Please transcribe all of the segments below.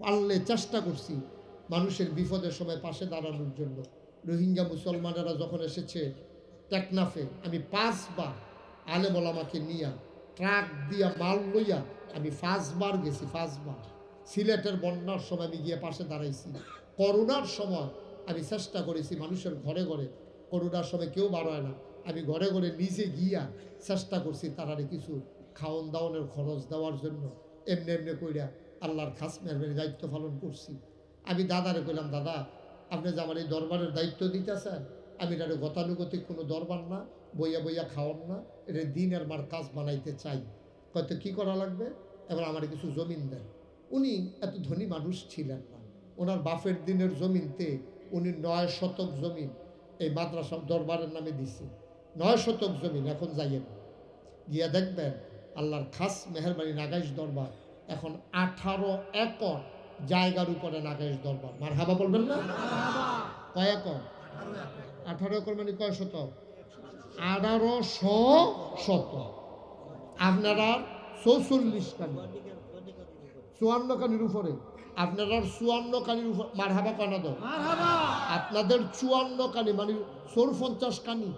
পারলে চেষ্টা করছি মানুষের বিপদের সময় পাশে দাঁড়ানোর জন্য। রোহিঙ্গা মুসলমানেরা যখন এসেছে টেকনাফে, আমি পাঁচবার আলেমল আমাকে নিয়া ট্রাক দিয়া মাল লইয়া আমি পাঁচবার গেছি, পাঁচবার। সিলেটের বন্যার সময় আমি গিয়ে পাশে দাঁড়াইছি। করোনার সময় আমি চেষ্টা করেছি মানুষের ঘরে ঘরে, করোনার সময় কেউ বাড়ায় না। আমি ঘরে ঘরে নিজে গিয়া চেষ্টা করছি তারারে কিছু খাওয়ন দাওয়ানের খরচ দেওয়ার জন্য। এমনি এমনি কইরা আল্লাহর খাস মেহরবানি দায়িত্ব পালন করছি। আমি দাদারে কইলাম, দাদা, আপনি যে আমার এই দরবারের দায়িত্ব দিতেছেন, আমি এটা গতানুগতিক কোনো দরবার না, বইয়া বইয়া খাওয়ান না, এটা দিনের মার কাজ বানাইতে চাই। হয়তো কি করা লাগবে? এবার আমার কিছু জমিন দেন। উনি এত ধনী মানুষ ছিলেন না। ওনার বাফের দিনের জমিনতে উনি নয় শতক জমিন এই মাদ্রাসা দরবারের নামে দিছে। নয় শতক জমিন, এখন যাইয়েন। গিয়া দেখবেন, আল্লাহর খাস, মেহরবানি, নাগাইশ দরবার এখন আঠারো একর জায়গার উপরে নাগেশ দরবার। মার হাবা বলবেন না? কয় একর? আঠারো একর মানে কয় শত? আঠারোশো শত। আপনারা চৌচল্লিশ কানি। চুয়ান্ন কানির উপরে। আপনারা চুয়ান্ন কানির উপর মার হাবা কানা দাও আপনাদের চুয়ান্ন কানি মানে চোর পঞ্চাশ কানি।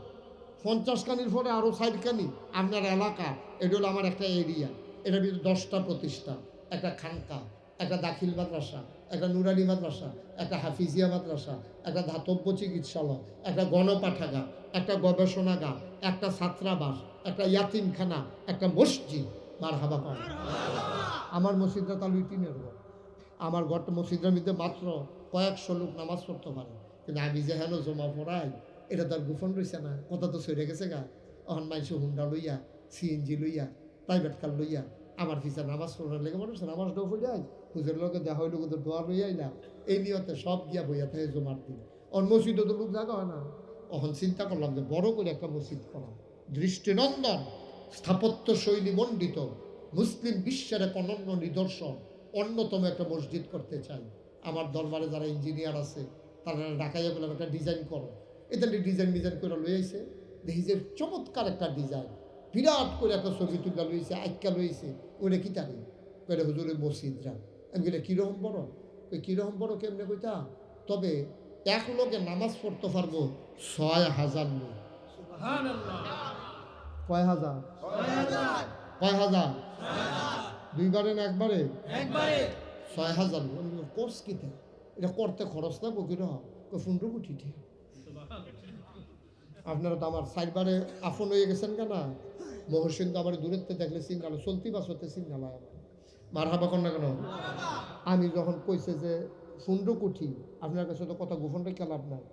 পঞ্চাশ কানির পরে আরও ষাট কানি। আপনার এলাকা এটা হলো আমার একটা এরিয়া এটার ভিতরে দশটা প্রতিষ্ঠান। একটা খানকা, একটা দাখিল মাদ্রাসা, একটা নুরানি মাদ্রাসা, একটা হাফিজিয়া মাদ্রাসা, একটা ধাতব্য চিকিৎসালয়, একটা গণপাঠাগার, একটা গবেষণাগার, একটা ছাত্রাবাস, একটা ইয়াতিমখানা, একটা মসজিদ। মার হাবা পায় আমার মসজিদটা তালু তিনের ঘর আমার ঘরটা মসজিদের মধ্যে মাত্র কয়েকশো লোক নামাজ পড়তে পারে। কিন্তু আমি যে হেন জমা পড়াই, এটা তার গোপন রয়েছে না। কথা তো সরে গেছে গা। অহন মাইসে হুন্ডা লইয়া, সিএনজি লইয়া প্রাইভেট কার লইয়া আমার পিছা নামাজ পড়ার লেগে মানুষ নামাজটাও পড়ে আই হুজুর লোকে দেখা হইল কিন্তু দোয়া লইয়াই না। এই নিয়তে সব গিয়া বইয়া থাকে জমার দিন। অন মসজিদে তো লোক জায়গা হয় না। অহন চিন্তা করলাম যে বড় করে একটা মসজিদ করা। দৃষ্টিনন্দন, স্থাপত্য শৈলী মণ্ডিত, মুসলিম বিশ্বের এক অনন্য নিদর্শন, অন্যতম একটা মসজিদ করতে চাই। আমার দরবারে যারা ইঞ্জিনিয়ার আছে, তারা ঢাকাইয়া বললাম একটা ডিজাইন করো। এটা ডিজাইন ডিজাইন করে লই আইছে দেখি যে চমৎকার একটা ডিজাইন। বিরাট করে একটা ছবি তুলা লইছে আইকা লইছে। ওটা কি তাকে কইলে হুজুরের মসজিদরা আমি কইলে কীরকম বড়? ওই কীরকম বড় কেমনে কইতা? তবে এক লোকে নামাজ পড়তে পারব ছয় হাজার লোক। কয় হাজার? কয় হাজার? দুইবারে না একবারে? ছয় হাজার লোক। কোর্স কিতে এটা করতে খরচ না বকির ওই পনেরো কোটি আপনারা তো আমার সাইডবারে আফন হয়ে গেছেন কেনা? মহসিন তো আমার থেকে দেখলে সিঙ্গালো, চলতি বাস হতে সিঙ্গালো আমার। মার হাবা না কেন? আমি যখন কইছে যে পনেরো কোটি আপনার কাছে তো কথা গোপন রেখে লাভ নাই।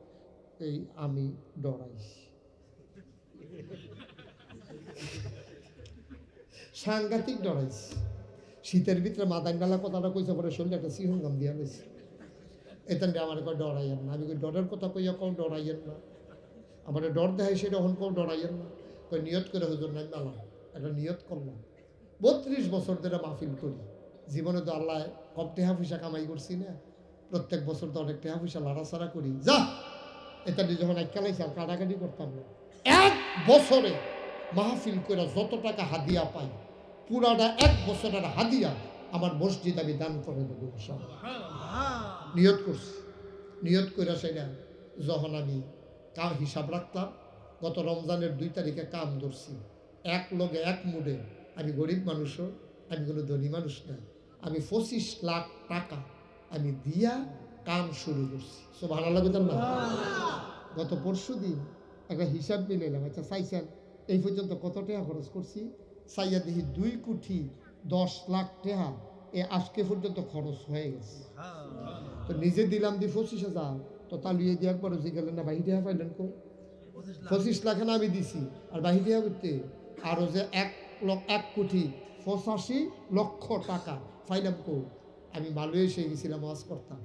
এই আমি ডরাই। সাংঘাতিক ডরাইছি শীতের ভিতরে মাদান ডালা কথাটা কইছে, পরে শরীরে একটা সিংহম দিয়া রয়েছে এতেন আমার কয়, ডরাইয়েন না। আমি ডরের কথা কইয়া কও, ডরাইয়েন না। আমার ডর দেখাই সেটা হন কেউ ডরাইয়েন না। কই নিয়ত করে হুজুর নাই মেলা একটা নিয়ত করলাম। বত্রিশ বছর ধরে মাহফিল করি। জীবনে তো আল্লাহ কম টেহা পয়সা কামাই করছি না। প্রত্যেক বছর তো অনেক টেহা পয়সা লাড়াছাড়া করি। যা! এটা নিয়ে যখন এক খেলাইছি আর কাটাকাটি করতাম না। এক বছরে মাহফিল করে যত টাকা হাদিয়া পাই পুরাটা এক বছরের হাদিয়া আমার মসজিদ আমি দান করে দেবো। নিয়ত করছি। নিয়ত করে সেটা যখন আমি কাম হিসাব রাখতাম গত রমজানের দুই তারিখে কাম ধরছি। এক লগে এক মুডে। আমি গরিব মানুষও আমি কোনো ধনী মানুষ না। আমি পঁচিশ লাখ টাকা আমি দিয়া কাম শুরু করছি। সো ভালো লাগতাম না? গত পরশু দিন একটা হিসাব মিলাইলাম আচ্ছা চাইছেন এই পর্যন্ত কত টাকা খরচ করছি? চাইয়া দেখি দুই কোটি দশ লাখ টাকা এ আজকে পর্যন্ত খরচ হয়ে গেছে। তো নিজে দিলাম দি পঁচিশ হাজার। তো তালুয়ে দিয়ে একবার জিগেলেন না বাহির টাকা পাইলেন কো পঁচিশ লাখে। আমি দিছি। আর বাহির করতে আরও যে এক লক্ষ এক কোটি পঁচাশি লক্ষ টাকা পাইলাম কো আমি মালয়ে এসে গেছিলাম ওয়াজ করতাম।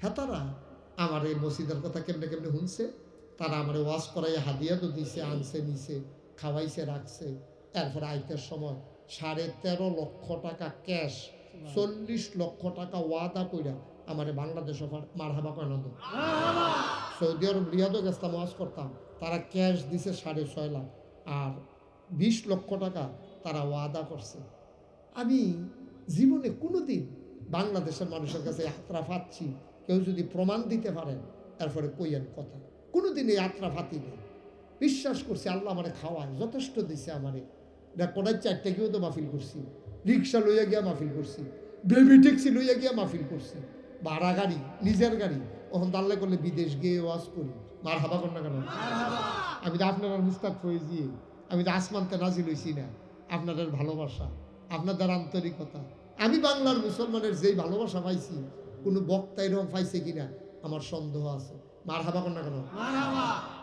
হ্যাঁ তারা আমার এই মসজিদের কথা কেমনে কেমনে শুনছে? তারা আমার ওয়াজ করাই হাদিয়া তো দিছে আনছে নিছে খাওয়াইছে রাখছে। এরপরে আইতের সময় সাড়ে তেরো লক্ষ টাকা ক্যাশ চল্লিশ লক্ষ টাকা ওয়াদা কইরা আমার বাংলাদেশ মারহাবা আনন্দ সৌদি আরব রিয়াদও গেছতাম ওয়াজ করতাম। তারা ক্যাশ দিছে সাড়ে ছয় লাখ আর বিশ লক্ষ টাকা তারা ওয়াদা করছে। আমি জীবনে কোনো দিন বাংলাদেশের মানুষের কাছে যাত্রা পাচ্ছি কেউ যদি প্রমাণ দিতে পারেন এরপরে কইয়েন কথা। কোনোদিন এই যাত্রা ফাতি নেই। বিশ্বাস করছি আল্লাহ আমারে খাওয়ায়, যথেষ্ট দিছে আমারে। এটা কোনায় চারটে গিয়েও তো মাফিল করছি। রিক্সা লইয়া গিয়া মাফিল করছি। বেবি ট্যাক্সি লইয়া গিয়া মাফিল করছি। ভাড়া গাড়ি, নিজের গাড়ি। ওখান দাল্লে করলে বিদেশ গিয়ে ওয়াজ করি। মার হাবা না কেন? আমি তো আপনার আর মুস্তাক ফয়েজি আমি তো আসমানতে নাজিল হইছি না। আপনাদের ভালোবাসা আপনাদের আন্তরিকতা। আমি বাংলার মুসলমানের যেই ভালোবাসা পাইছি কোনো বক্তা এরকম পাইছে কিনা আমার সন্দেহ আছে। মার হাবা না কেন?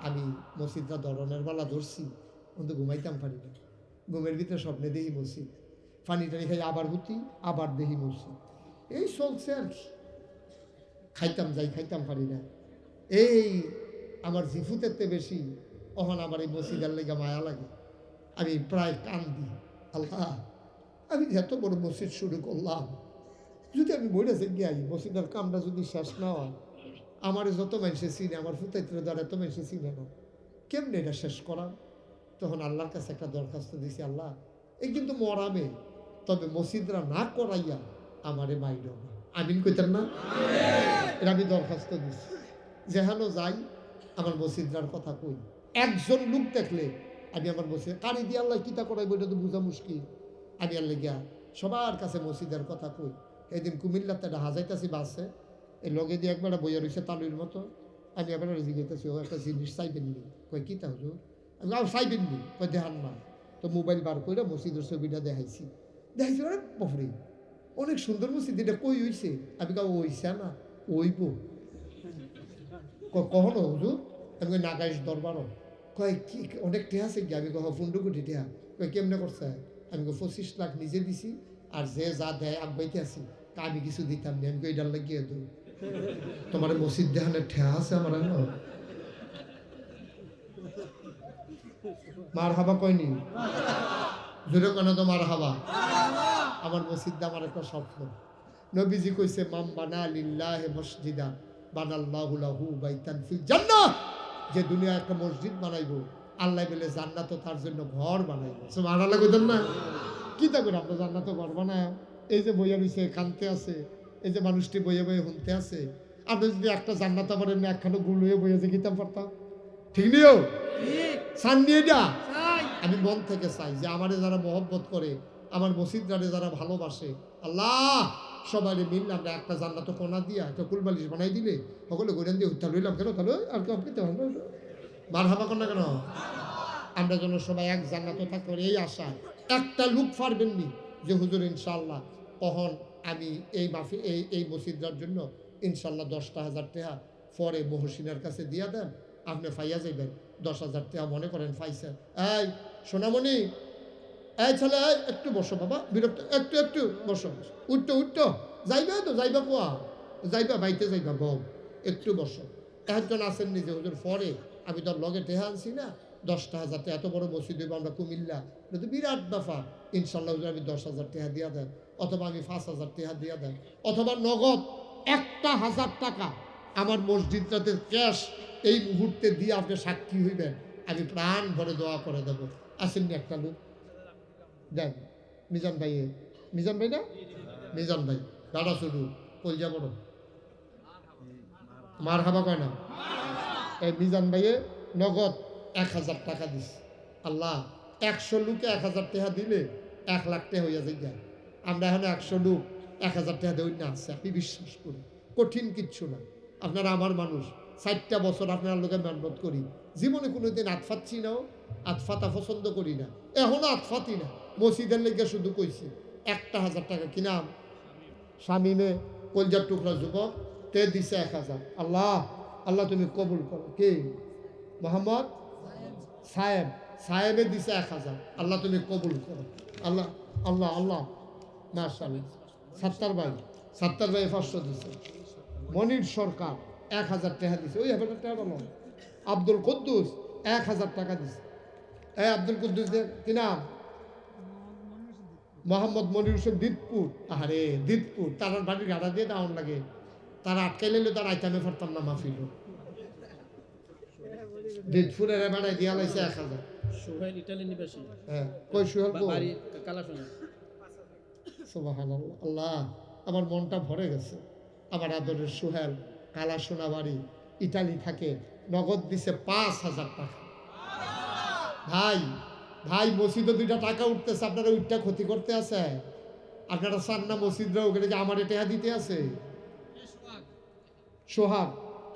আমি মসজিদটা ধরনের বেলা ধরছি কিন্তু ঘুমাইতাম পারি না। ঘুমের ভিতরে স্বপ্নে দেখি মসজিদ। পানি টানি খাই আবার হুতি আবার দেখি মসজিদ। এই চলছে আর কি। খাইতাম যাই খাইতাম পারি না। এই আমার জিফুতের বেশি অহন আমার এই মসজিদের লেগে মায়া লাগে। আমি প্রায় কান্দি আল্লাহ আমি এত বড় মসজিদ শুরু করলাম। যদি আমি মরে যে গিয়াই মসজিদের কামটা যদি শেষ না হয় আমার যত মানুষে চিনে আমার ফুতাইত্র দ্বারা এত মানুষে চিনে না। কেমনে এটা শেষ করা তখন আল্লাহর কাছে একটা দরখাস্ত দিছি আল্লাহ এই কিন্তু মরাবে তবে মসজিদরা না করাইয়া আমারে মাইর আমিন কইতেন না? এটা আমি দরখাস্ত দিছি। যেহানো যাই আমার মসজিদরার কথা কই? একজন লোক দেখলে আমি আমার মসজিদ কারি দিয়ে আল্লাহ কিতা করাইব? এটা তো বোঝা মুশকিল। আমি আল্লাহ গিয়া সবার কাছে মসজিদের কথা কই। এদিন কুমিল্লাতে একটা হাজাইতাছি বাসে এই লগে দিয়ে একবার বইয়া রয়েছে তালুর মতো। আমি এবার জিজ্ঞেস ও, একটা জিনিস চাইবেন নি? কই কি তা হুজুর? আমি আর চাইবেন নি? কই দেখান না। তো মোবাইল বার করে মসজিদের ছবিটা দেখাইছি। দেখাইছি অনেক বফরি অনেক সুন্দর মসজিদ, এটা কই হইছে? আমি কাউ ওইছে না, ওইব। কখনো হুজুর? আমি কই নাগাইশ দরবারও কয়, কি অনেক টেহা আছে কি আমি কহ পনেরো কোটি টেহা কয়, কেমনে করছে? আমি কই, পঁচিশ লাখ নিজে দিছি, আর যে যা দেয় আগবাইতে আছি, তা আমি কিছু দিতাম না। আমি কই, এটার লাগিয়ে দু তোমার মসজিদ দেহানে ঠেয়া আছে আমার মার হাবা কয়নি? জোরে কেন তো মার হাবা আমার মসজিদ আমার একটা স্বপ্ন। নবীজি কইছে মাম বানা লিল্লাহ মসজিদা। বানাল্লাহু বাইতান ফিল জান্নাহ। যে দুনিয়া একটা মসজিদ বানাইবো আল্লাহ বলে জান্নাত তার জন্য ঘর বানাইবো। সুবহানাল্লাহ কইতেন না। কি তা করে আমরা জান্নাত ঘর বানায়? এই যে বইয়া রইছে কানতে আছে এই যে মানুষটি বইয়ে বইয়ে শুনতে আছে। আপনি যদি একটা জান্নাত আবার এমনি একখানো গুলুয়ে বইয়ে যে গীতাম পারতাম ঠিক নিও? সান নিয়ে যা। আমি মন থেকে চাই যে আমারে যারা মহব্বত করে আমার মসজিদরারে যারা ভালোবাসে আল্লাহ! সবাই মিললে আমরা একটা জান্নাত কোনা দিয়া একটা কুলবালিশ বানাই দিলে, সকলে গোরেন দিয়ে উত্তাল হইলাম কেন? তাহলে আর কেউ পেতে মার হাবা? কন্যা কেন আমরা যেন সবাই এক জান্নাত থাকতে পারি এই আশা একটা লুক পারবেন নি যে, হুজুর ইনশাল্লাহ কখন আমি এই মাফি, এই এই মসজিদরার জন্য ইনশাল্লাহ দশটা হাজার টাকা পরে মহসিনের কাছে দিয়া দেন, আপনি ফাইয়া যাইবেন। দশ হাজার টাকা মনে করেন ফাইসেন এই, সোনামণি এই ছেলে, একটু বসো বাবা, বিরক্ত, একটু একটু বসো। উঠতো উঠতো যাইবা তো, যাইবা কোয়া? যাইবা, বাইতে যাইবা বউ একটু বসো। একজন আছেন নিজে হুজুর পরে। আমি তোর লগে টেহা আনছি না। দশটা হাজার এত বড় মসজিদ হইবো, আমরা কুমিল্লা। তো বিরাট ব্যাপার। ইনশাল্লাহ আমি দশ হাজার টাকা দিয়া দেন অথবা আমি পাঁচ হাজার টাকা দিয়া দেন অথবা নগদ একটা হাজার টাকা আমার মসজিদটাতে ক্যাশ এই মুহূর্তে দিয়ে আপনি সাক্ষী হইবেন। আমি প্রাণ ভরে দোয়া করে দেবো। আসেননি একটা লোক? দেন, মিজান ভাই মিজান ভাই না? মিজান ভাই। দাদা শুধু, কলজা বড় মার হাবা কয় না? এই মিজান ভাইয়ে নগদ এক হাজার টাকা দিস। আল্লাহ, একশো লোকে এক হাজার টাকা দিলে এক লাখ টাকা হইয়া যাই যায় আমরা এখন একশো লোক, এক হাজার টাকা দেওয়া না আছে আমি বিশ্বাস করি কঠিন কিচ্ছু না। আপনারা আমার মানুষ, ষাটটা বছর আপনার লোকে মেহনত করি। জীবনে কোনোদিন আতফাচ্ছি নাও আতফাতা পছন্দ করি না। এখনও আতফাতি না। মসজিদের লেগে শুধু কইছি, একটা হাজার টাকা কিনাম স্বামীনে কলজার টুকরা যুবক, তে দিছে এক হাজার। আল্লাহ আল্লাহ তুমি কবুল করো। কে? মোহাম্মদ? সাহেব সাহেবে দিছে এক হাজার। আল্লাহ তুমি কবুল করো। আল্লাহ আল্লাহ আল্লাহ। মার্শাল সাত্তার ভাই সাত্তার ভাই পাঁচশো দিছে। মনির সরকার এক হাজার টাকা দিছে। ওই হাজার টাকা আব্দুল কুদ্দুস এক হাজার টাকা দিছে। এই আব্দুল কুদ্দুস কি নাম? মোহাম্মদ মনির হোসেন দিতপুর। আরে দিতপুর। তার বাড়ির গাড়া দিয়ে ডাউন লাগে। তারা আটকাই লাইলে তার আইতামে পারতাম না মাফিল দিতপুরের বেড়ায় দিয়া লাইছে এক হাজার। সোহেল ইটালি নিবাসী হ্যাঁ কই সুহেল বাড়ি কালাসোনা। সুবহানাল্লাহ আল্লাহ আমার মনটা ভরে গেছে। আমার আদরের সোহেল কালা সোনাবাড়ি ইটালি থাকে নগদ দিছে পাঁচ হাজার টাকা। ভাই ভাই মসজিদে দুইটা টাকা উঠতেছে আপনারা উইটটা ক্ষতি করতে আছে? আপনারা চান না মসজিদরা ওখানে যে আমার টেহা দিতে আছে? সোহাগ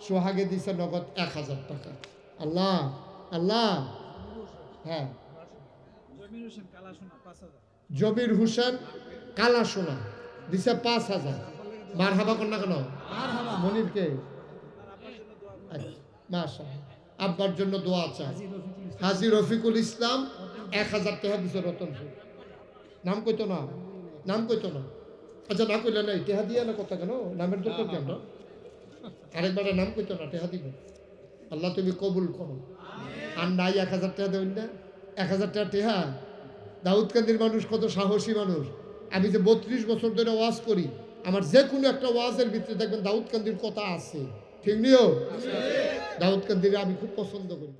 সোহাগে দিছে নগদ এক হাজার টাকা। আল্লাহ আল্লাহ। হ্যাঁ। জমির হোসেন কালা সোনা দিছে পাঁচ হাজার। মার হাবা কন্যা কেন? মনিরকে। মাসা আব্বার জন্য দোয়া চাই। হাজি রফিকুল ইসলাম এক হাজার টাকা দিছে রতনপুর নাম কইতো না? নাম কইতো না? আচ্ছা না কইলে না টেহা দিয়ে না কথা কেন? নামের দরকার কেন আরেকবারে নাম কইতো না টেহা দিবে? আল্লাহ তুমি কবুল করো। আর নাই এক হাজার টাকা দেবেন না এক হাজার টাকা টেহা। দাউদকান্দির মানুষ কত সাহসী মানুষ। আমি যে বত্রিশ বছর ধরে ওয়াজ করি আমার যে কোনো একটা ওয়াজের ভিতরে দেখবেন দাউদকান্দির কথা আছে। ঠিক নিও? দাউদকান্দিরে আমি খুব পছন্দ করি।